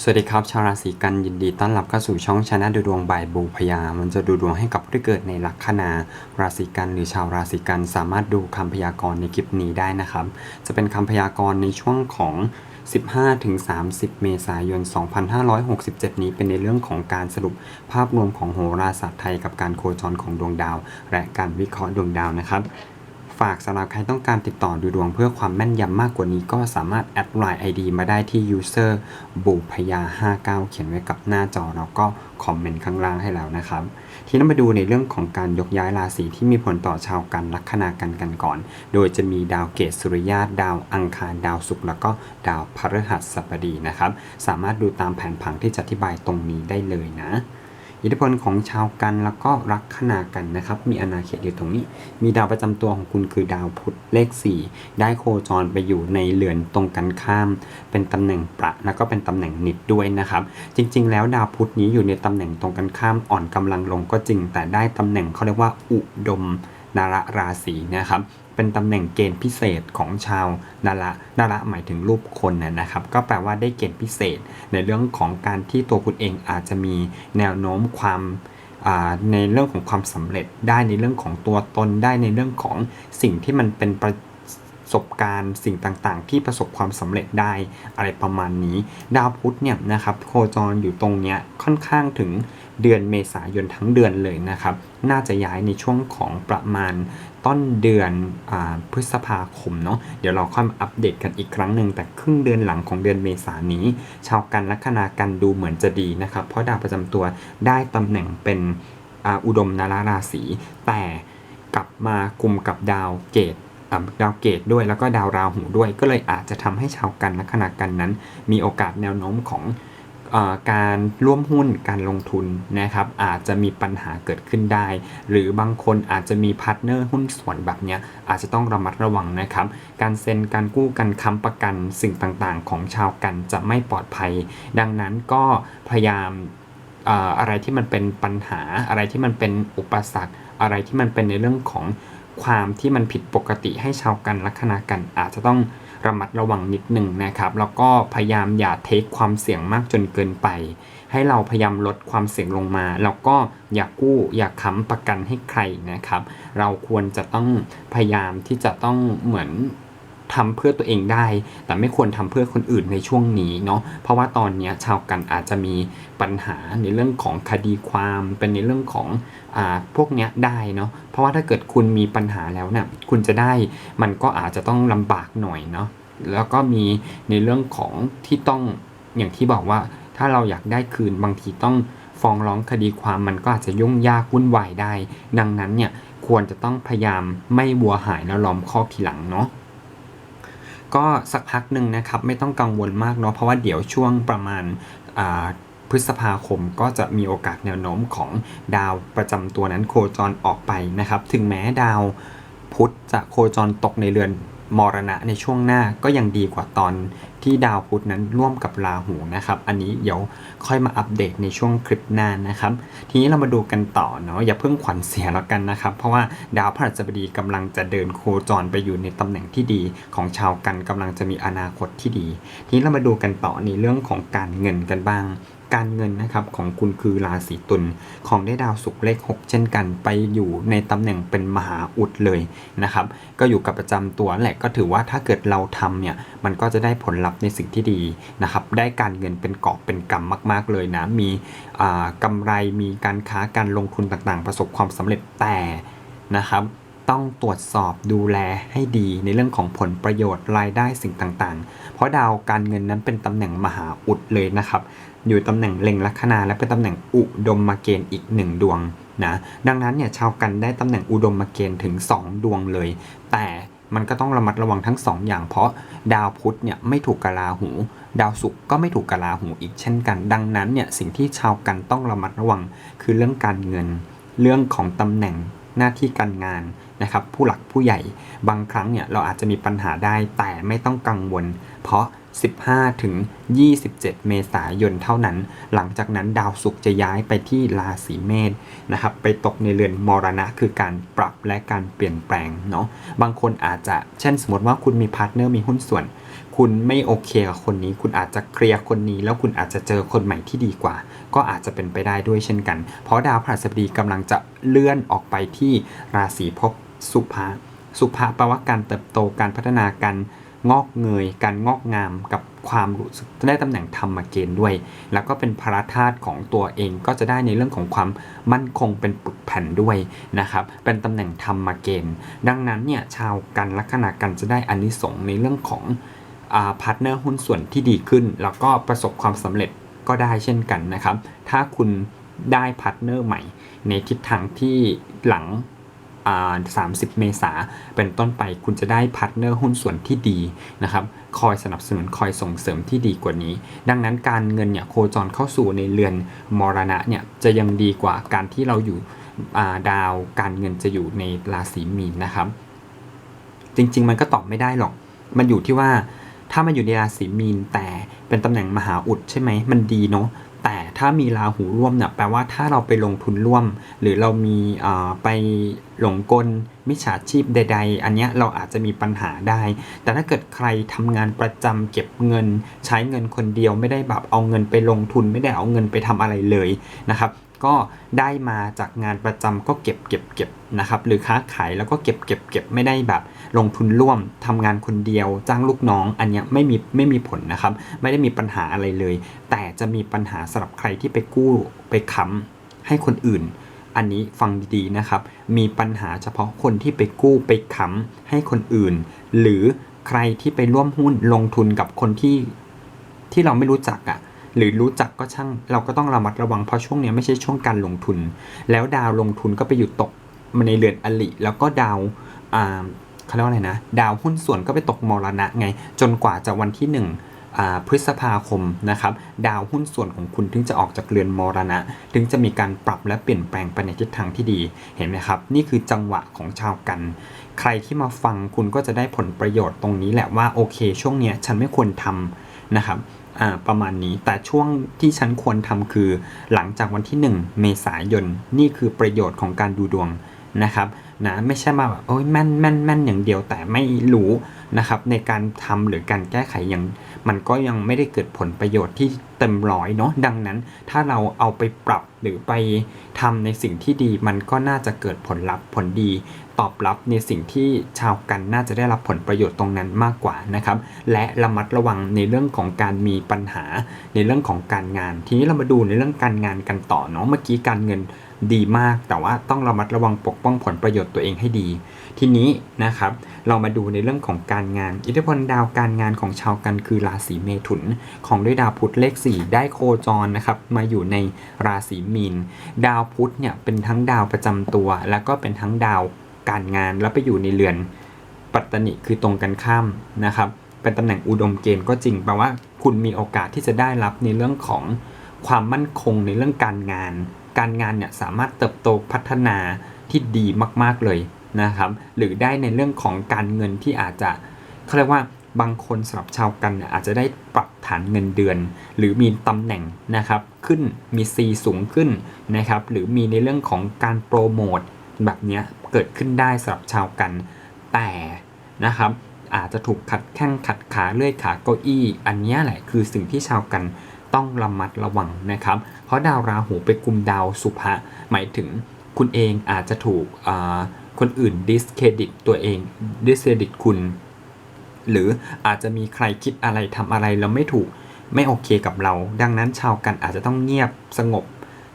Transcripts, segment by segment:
สวัสดีครับ ชาวราศีกันยินดีต้อนรับเข้าสู่ช่องชนะดูดวงบ่ายบูพยา มันจะดูดวงให้กับผู้ที่เกิดในลัคนา ราศีกันหรือชาวราศีกันสามารถดูคำพยากรณ์ในคลิปนี้ได้นะครับ จะเป็นคำพยากรณ์ในช่วงของ 15-30 เมษายน 2567 นี้เป็นในเรื่องของการสรุปภาพรวมของโหราศาสตร์ไทยกับการโคจรของดวงดาว และการวิเคราะห์ดวงดาวนะครับ ฝากสำหรับใครต้องการติดต่อดูดวงเพื่อความแม่นยำมากกว่านี้ก็สามารถแอดไลน์ ID มาได้ที่ user บุพยา59 เขียนไว้กับหน้าจอแล้วก็คอมเมนต์ข้างล่างให้แล้วนะครับ ทีนี้มาดูในเรื่องของการยกย้ายราศีที่มีผลต่อชาวกันลัคนากันกันก่อน โดยจะมีดาวเกตสุริยะดาวอังคารดาวศุกร์แล้วก็ดาวพฤหัสบดีนะครับ สามารถดูตามแผนผังที่จะอธิบายตรงนี้ได้เลยนะ อิทธิพลของชาวกันแล้วก็ลัคนากันนะครับ มีอาณาเขตอยู่ตรงนี้ มีดาวประจำตัวของคุณคือดาวพุธเลข 4 ได้โคจรไปอยู่ในเรือนตรงกันข้าม เป็นตำแหน่งประแล้วก็เป็นตำแหน่งนิดด้วยนะครับ จริง ๆ แล้วดาวพุธนี้อยู่ในตำแหน่งตรงกันข้ามอ่อนกำลังลงก็จริง แต่ได้ตำแหน่งเขาเรียกว่าอุดมดาระราศีนะครับ เป็นตำแหน่งเกณฑ์พิเศษของชาวดาระดาระหมายถึงรูปคนนะนะครับ ก็แปลว่าได้เกณฑ์พิเศษ ในเรื่องของการที่ตัวคุณเองอาจจะมีแนวโน้มความในเรื่องของความสำเร็จได้ในเรื่องของตัวตนได้ในเรื่องของสิ่งที่มันเป็นประสบการณ์สิ่งต่างๆ ที่ประสบความสำเร็จได้อะไรประมาณนี้ ดาวพุธเนี่ยนะครับโคจรอยู่ตรงเนี้ยค่อนข้างถึง เดือนเมษายนทั้งเดือนเลยนะครับ น่าจะย้ายในช่วงของประมาณต้นเดือนอพฤษภาคมเนาะเดี๋ยวเราค่อยมาอัปเดตกันอีกครั้งหนึ่งแต่ครึ่งเดือนหลังของเดือนเมษายนนี้ ชาวกันลัคนากันดูเหมือนจะดีนะครับ เพราะดาวประจำตัวได้ตำแหน่งเป็นอ,อุดมนาราราศีแต่กลับมากุมกับดาวเกตดาวเกตด้วยแล้วก็ดาวราหูด้วย ก็เลยอาจจะทำให้ชาวกันลัคนากันนั้น มีโอกาสแนวโน้มของ การร่วมหุ้นการลงทุนนะครับอาจจะมีปัญหาเกิดขึ้นได้ หรือบางคนอาจจะมีพาร์ทเนอร์หุ้นส่วนแบบเนี้ยอาจจะต้องระมัดระวังนะครับ การเซ็นการกู้การค้ำประกันสิ่งต่างๆ ของชาวกันจะไม่ปลอดภัย ดังนั้นก็พยายามเอ่ออะไรที่มันเป็นปัญหาอะไรที่มันเป็นอุปสรรค อะไรที่มันเป็นในเรื่องของความที่มันผิดปกติให้ชาวกันลัคนากันอาจจะต้อง ระมัดระวังนิดหนึ่งนะครับ แล้วก็พยายามอย่าเทคความเสี่ยงมากจนเกินไป ให้เราพยายามลดความเสี่ยงลงมา แล้วก็อย่ากู้อย่าค้ำประกันให้ใครนะครับ เราควรจะต้องพยายามที่จะต้องเหมือน ทำเพื่อตัวเองได้ แต่ไม่ควรทำเพื่อคนอื่นในช่วงนี้เนาะเพราะว่าตอนนี้ชาวกันอาจจะมีปัญหาในเรื่องของคดีความเป็นในเรื่องของอ่าพวกเนี้ยได้เนาะเพราะว่าถ้าเกิดคุณมีปัญหาแล้วเนี่ยคุณจะได้มันก็อาจจะต้องลำบากหน่อยเนาะแล้วก็มีในเรื่องของที่ต้องอย่างที่บอกว่าถ้าเราอยากได้คืนบางทีต้องฟ้องร้องคดีความมันก็อาจจะยุ่งยากวุ่นวายได้ ดังนั้นเนี่ยควรจะต้องพยายามไม่วัวหายแล้วล้อมคอกทีหลังเนาะ ก็สักพักหนึ่งนะครับไม่ต้องกังวลมากเนาะเพราะว่าเดี๋ยวช่วงประมาณพฤษภาคมก็จะมีโอกาสแนวโน้มของดาวประจำตัวนั้นโคจรออกไปนะครับ ถึงแม้ดาวพุธจะโคจรตกในเรือน มรณะในช่วงหน้าก็ยังดีกว่าตอนที่ดาวพุธนั้นร่วมกับราหูนะครับ อันนี้เดี๋ยวค่อยมาอัปเดตในช่วงคลิปหน้านะครับ ทีนี้เรามาดูกันต่อเนาะอย่าเพิ่งขวัญเสียแล้วกันนะครับ เพราะว่าดาวพฤหัสบดีกำลังจะเดินโคจรไปอยู่ในตำแหน่งที่ดีของชาวกันกำลังจะมีอนาคตที่ดี ทีนี้เรามาดูกันต่อในเรื่องของการเงินกันบ้าง การเงินนะครับของคุณคือราศีตุลของได้ดาวศุกร์เลข 6 เช่นกัน ไปอยู่ในตำแหน่งเป็นมหาอุดเลยนะครับ ก็อยู่กับประจำตัวแหละก็ถือว่าถ้าเกิดเราทำเนี่ยมันก็จะได้ผลลัพธ์ในสิ่งที่ดีนะครับได้การเงินเป็นกอบเป็นกำมาก ๆ เลยนะมีอ่ากำไรมีการค้าการลงทุนต่างๆ ประสบความสำเร็จแต่นะครับ ต้องตรวจสอบดูแลให้ดีในเรื่องของผลประโยชน์รายได้สิ่งต่างๆ เพราะดาวการเงินนั้นเป็นตำแหน่งมหาอุดเลยนะครับ อยู่ตำแหน่งเล็งลัคนาและเป็นตำแหน่งอุดมมาเกณฑ์อีกหนึ่งดวงนะดังนั้นเนี่ยชาวกันได้ตำแหน่งอุดมมาเกณฑ์ถึง 2 ดวงเลย แต่มันก็ต้องระมัดระวังทั้ง 2ออย่าง เพราะดาวพุธเนี่ยไม่ถูกกบราหู ดาวศุกร์ก็ไม่ถูกกบราหูอีกเช่นกัน ดังนั้นเนี่ยสิ่งที่ชาวกันต้องระมัดระวังคือเรื่องการเงิน เรื่องของตำแหน่ง หน้าที่การงานนะครับผู้หลักผู้ใหญ่บางครั้งเนี่ยเราอาจจะมีปัญหาได้แต่ไม่ต้องกังวล เพราะ 15 ถึง 27 เมษายนเท่านั้น หลังจากนั้นดาวศุกร์จะย้ายไปที่ราศีเมษนะครับไปตกในเรือนมรณะคือการปรับและการเปลี่ยนแปลงเนาะบางคนอาจจะเช่นสมมติว่าคุณมีพาร์ทเนอร์มีหุ้นส่วน คุณไม่โอเคกับคนนี้ คุณอาจจะเคลียร์คนนี้ แล้วคุณอาจจะเจอคนใหม่ที่ดีกว่า ก็อาจจะเป็นไปได้ด้วยเช่นกัน เพราะดาวพฤหัสบดีกำลังจะเลื่อนออกไปที่ราศีภพสุภะสุภะแปลว่าการเติบโตการพัฒนาการงอกเงย การงอกงามกับความรู้สึกได้ตำแหน่งธรรมเกณฑ์ด้วย แล้วก็เป็นพระธาตุของตัวเองก็จะได้ในเรื่องของความมั่นคงเป็นปึกแผ่นด้วยนะครับ เป็นตำแหน่งธรรมเกณฑ์ ดังนั้นเนี่ยชาวกันลัคนากันจะได้อานิสงส์ในเรื่องของ พาร์ทเนอร์หุ้นส่วนที่ดีขึ้น แล้วก็ประสบความสำเร็จก็ได้เช่นกันนะครับ ถ้าคุณได้พาร์ทเนอร์ใหม่ ในทิศทางที่หลัง30 เมษาเป็นต้นไปคุณจะได้พาร์ทเนอร์หุ้นส่วนที่ดีนะครับคอยสนับสนุนคอยส่งเสริมที่ดีกว่านี้ ดังนั้นการเงินเนี่ยโคจรเข้าสู่ในเรือนมรณะเนี่ยจะยังดีกว่าการที่เราอยู่อ่าดาวการเงินจะอยู่ในราศีมีนนะครับ จริงๆ มันก็ตอบไม่ได้หรอก มันอยู่ที่ว่า ถ้ามันอยู่ในราศีมีนแต่เป็นตำแหน่งมหาอุดใช่ไหมมันดีเนาะแต่ถ้ามีราหูร่วมเนี่ยแปลว่าถ้าเราไปลงทุนร่วม หรือเรามีไปหลงกลมิจฉาชีพใด ๆ อันเนี้ยเราอาจจะมีปัญหาได้ แต่ถ้าเกิดใครทำงานประจำเก็บเงิน ใช้เงินคนเดียวไม่ได้แบบเอาเงินไปลงทุนไม่ได้เอาเงินไปทำอะไรเลยนะครับ ก็ได้มาจากงานประจำก็เก็บเก็บเก็บนะครับหรือค้าขายแล้วก็เก็บเก็บเก็บไม่ได้แบบ ลงทุนร่วมทำงานคนเดียว จ้างลูกน้อง อันเนี้ยไม่มีไม่มีผลนะครับ ไม่ได้มีปัญหาอะไรเลย แต่จะมีปัญหาสำหรับใครที่ไปกู้ไปค้ำให้คนอื่น อันนี้ฟังดีๆนะครับ มีปัญหาเฉพาะคนที่ไปกู้ไปค้ำให้คนอื่น หรือใครที่ไปร่วมหุ้นลงทุนกับคนที่ที่เราไม่รู้จักอะ่ะหรือรู้จักก็ช่างเราก็ต้องระมัดระวังเพราะช่วงนี้ไม่ใช่ช่วงการลงทุน แล้วดาวลงทุนก็ไปอยู่ตกมาในเรือนอลิ แล้วก็ดาวอ่า เขาเรียกว่าอะไรนะ ดาวหุ้นส่วนก็ไปตกมรณะไง จนกว่าจะวันที่หนึ่งพฤษภาคมนะครับดาวหุ้นส่วนของคุณถึงจะออกจากเรือนมรณะ ถึงจะมีการปรับและเปลี่ยนแปลงไปในทิศทางที่ดีเห็นไหมครับ นี่คือจังหวะของชาวกัน ใครที่มาฟังคุณก็จะได้ผลประโยชน์ตรงนี้แหละว่าโอเค ช่วงเนี้ยฉันไม่ควรทำนะครับประมาณนี้แต่ช่วงที่ฉันควรทำคือ หลังจากวันที่ 1 เมษายนนี่คือประโยชน์ของการดูดวง นะครับนะไม่ใช่มาแบบโอ้ยแม่นแม่นแม่นอย่างเดียวแต่ไม่รู้นะครับในการทำหรือการแก้ไขอย่างมันก็ยังไม่ได้เกิดผลประโยชน์ที่เต็มร้อยเนาะดังนั้นถ้าเราเอาไปปรับหรือไปทำในสิ่งที่ดีมันก็น่าจะเกิดผลลัพธ์ผลดี ตอบรับในสิ่งที่ชาวกันน่าจะได้รับผลประโยชน์ตรงนั้นมากกว่านะครับ และระมัดระวังในเรื่องของการมีปัญหาในเรื่องของการงาน ทีนี้เรามาดูในเรื่องการงานกันต่อเนาะเมื่อกี้การเงินดีมาก แต่ว่าต้องระมัดระวังปกป้องผลประโยชน์ตัวเองให้ดี ทีนี้นะครับเรามาดูในเรื่องของการงาน อิทธิพลดาวการงานของชาวกันคือราศีเมถุน ของด้วยดาวพุธเลข 4 ได้โคจรนะครับมาอยู่ในราศีมีน ดาวพุธเนี่ยเป็นทั้งดาวประจำตัว แล้วก็เป็นทั้งดาว การงานแล้วไปอยู่ในเรือนปัตตนิคือตรงกันข้ามนะครับ เป็นตำแหน่งอุดมเกณฑ์ก็จริงแปลว่าคุณมีโอกาสที่จะได้รับในเรื่องของความมั่นคงในเรื่องการงาน การงานเนี่ยสามารถเติบโตพัฒนาที่ดีมากๆเลยนะครับ หรือได้ในเรื่องของการเงินที่อาจจะเขาเรียกว่าบางคนสำหรับชาวกันเนี่ยอาจจะได้ปรับฐานเงินเดือน หรือมีตำแหน่งนะครับขึ้นมี C สูงขึ้นนะครับ หรือมีในเรื่องของการโปรโมท แบบนี้เกิดขึ้นได้สำหรับชาวกัน แต่นะครับอาจจะถูกขัดแข้งขัดขาเลื่อยขาเก้าอี้ อันนี้แหละคือสิ่งที่ชาวกันต้องระมัดระวังนะครับ เพราะดาวราหูไปกุมดาวสุภะหมายถึงคุณเองอาจจะถูกคนอื่นดิสเครดิตตัวเองดิสเครดิตคุณ หรืออาจจะมีใครคิดอะไรทำอะไรแล้วไม่ถูกไม่โอเคกับเรา ดังนั้นชาวกันอาจจะต้องเงียบสงบ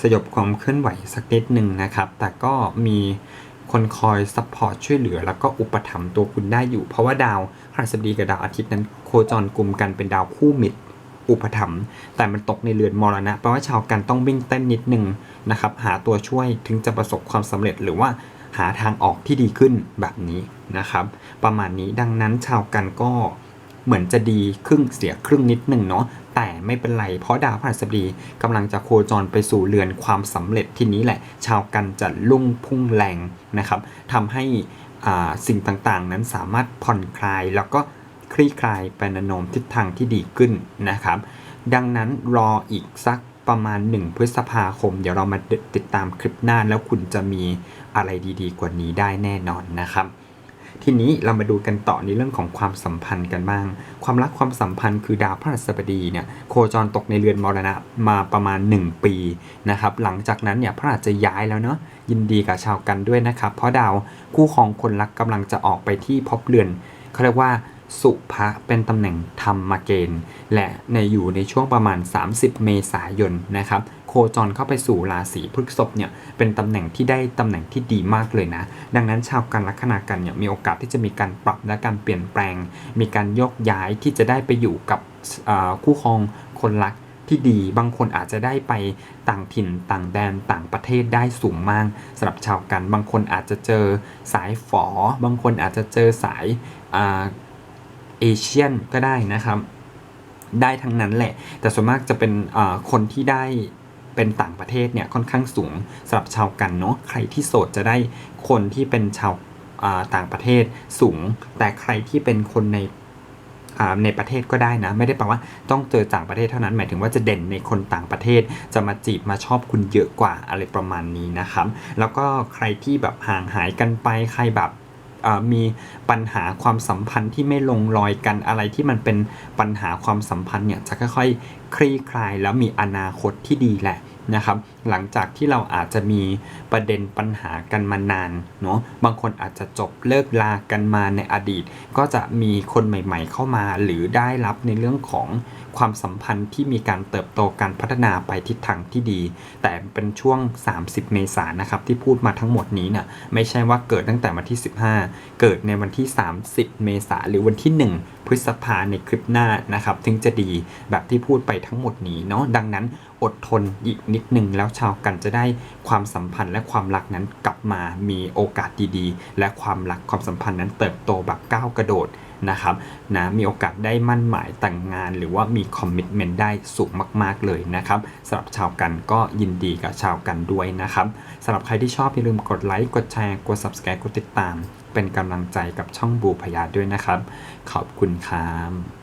สยบความเคลื่อนไหวสักนิดหนึ่งนะครับ แต่ก็มีคนคอยซัพพอร์ตช่วยเหลือ แล้วก็อุปถัมภ์ตัวคุณได้อยู่ เพราะว่าดาวพฤหัสบดีกับดาวอาทิตย์นั้นโคจรกลุ่มกันเป็นดาวคู่มิตรอุปถัมภ์แต่มันตกในเรือนมรณะแปลว่าชาวกันต้องวิ่งเต้นนิดนึงนะครับ หาตัวช่วยถึงจะประสบความสำเร็จหรือว่าหาทางออกที่ดีขึ้นแบบนี้นะครับ ประมาณนี้ดังนั้นชาวกันก็เหมือนจะดีครึ่งเสียครึ่งนิดหนึ่งเนาะ แต่ไม่เป็นไร เพราะดาวพฤหัสบดีกำลังจะโคจรไปสู่เรือนความสำเร็จที่นี้แหละ ชาวกันจะลุ่งพุ่งแรงนะครับทำให้สิ่งต่างๆ นั้นสามารถผ่อนคลายแล้วก็คลี่คลายไปในนวโนมทิศทางที่ดีขึ้นนะครับ ดังนั้นรออีกสักประมาณ 1 พฤษภาคม เดี๋ยวเรามาติดตามคลิปหน้าแล้วคุณจะมีอะไรดีๆ กว่านี้ได้แน่นอนนะครับ ทีนี้เรามาดูกันต่อในเรื่องของความสัมพันธ์กันบ้าง ความรักความสัมพันธ์คือดาวพฤหัสบดีเนี่ยโคจรตกในเรือนมรณะมาประมาณ 1 ปีนะครับหลังจากนั้นเนี่ยพระอาจจะย้ายแล้วเนาะยินดีกับชาวกันด้วยนะครับเพราะดาวคู่ครองคนรักกำลังจะออกไปที่ภพเรือนเขาเรียกว่าสุภะเป็นตำแหน่งธรรมเกณฑ์ และในอยู่ในช่วงประมาณ 30 เมษายนนะครับ โคจรเข้าไปสู่ราศีพฤษภเนี่ยเป็นตำแหน่งที่ได้ตำแหน่งที่ดีมากเลยนะ ดังนั้นชาวกันลัคนากันเนี่ยมีโอกาสที่จะมีการปรับและการเปลี่ยนแปลง มีการยกย้ายที่จะได้ไปอยู่กับคู่ครองคนรักที่ดีบางคนอาจจะได้ไปต่างถิ่นต่างแดนต่างประเทศได้สูงมากสำหรับชาวกัน บางคนอาจจะเจอสายฝอ บางคนอาจจะเจอสายเอเชียนก็ได้นะครับ ได้ทั้งนั้นแหละ แต่ส่วนมากจะเป็นคนที่ได้ เป็นต่างประเทศเนี่ยค่อนข้างสูงสำหรับชาวกันเนาะใครที่โสดจะได้คนที่เป็นชาวต่างประเทศสูง แต่ใครที่เป็นคนในในประเทศก็ได้นะ ไม่ได้แปลว่าต้องเจอต่างประเทศเท่านั้น หมายถึงว่าจะเด่นในคนต่างประเทศ จะมาจีบมาชอบคุณเยอะกว่าอะไรประมาณนี้นะครับ แล้วก็ใครที่แบบห่างหายกันไปใครแบบ มีปัญหาความสัมพันธ์ที่ไม่ลงรอยกันอะไรที่มันเป็นปัญหาความสัมพันธ์เนี่ยจะค่อยๆ คลี่คลายแล้วมีอนาคตที่ดีแหละนะครับหลังจากที่เราอาจจะมีประเด็นปัญหากันมานานเนาะบางคนอาจจะจบเลิกลากันมาในอดีต ก็จะมีคนใหม่ ๆ เข้ามาหรือได้รับในเรื่องของ ความสัมพันธ์ที่มีการเติบโตการพัฒนาไปทิศทางที่ดี แต่เป็นช่วง 30 เมษายนนะครับที่พูดมาทั้งหมดนี้เนี่ยไม่ใช่ว่าเกิดตั้งแต่วันที่ 15 เกิดในวันที่ 30 เมษายนหรือวันที่ 1 พฤษภาในคลิปหน้านะครับถึงจะดีแบบที่พูดไปทั้งหมดนี้เนาะดังนั้นอดทนอีกนิดนึงแล้วชาวกันจะได้ความสัมพันธ์และความรักนั้นกลับมามีโอกาสดีๆ และความรักความสัมพันธ์นั้นเติบโตแบบก้าวกระโดด นะครับนะมีโอกาสได้มั่นหมายแต่งงาน หรือว่ามีคอมมิชเมนต์ได้สูงมาก ๆ เลยนะครับสำหรับชาวกันก็ยินดีกับชาวกันด้วยนะครับสำหรับใครที่ชอบอย่าลืมกดไลค์กดแชร์กด subscribe กดติดตาม เป็นกำลังใจกับช่องบูพยาด้วยนะครับ ขอบคุณครับ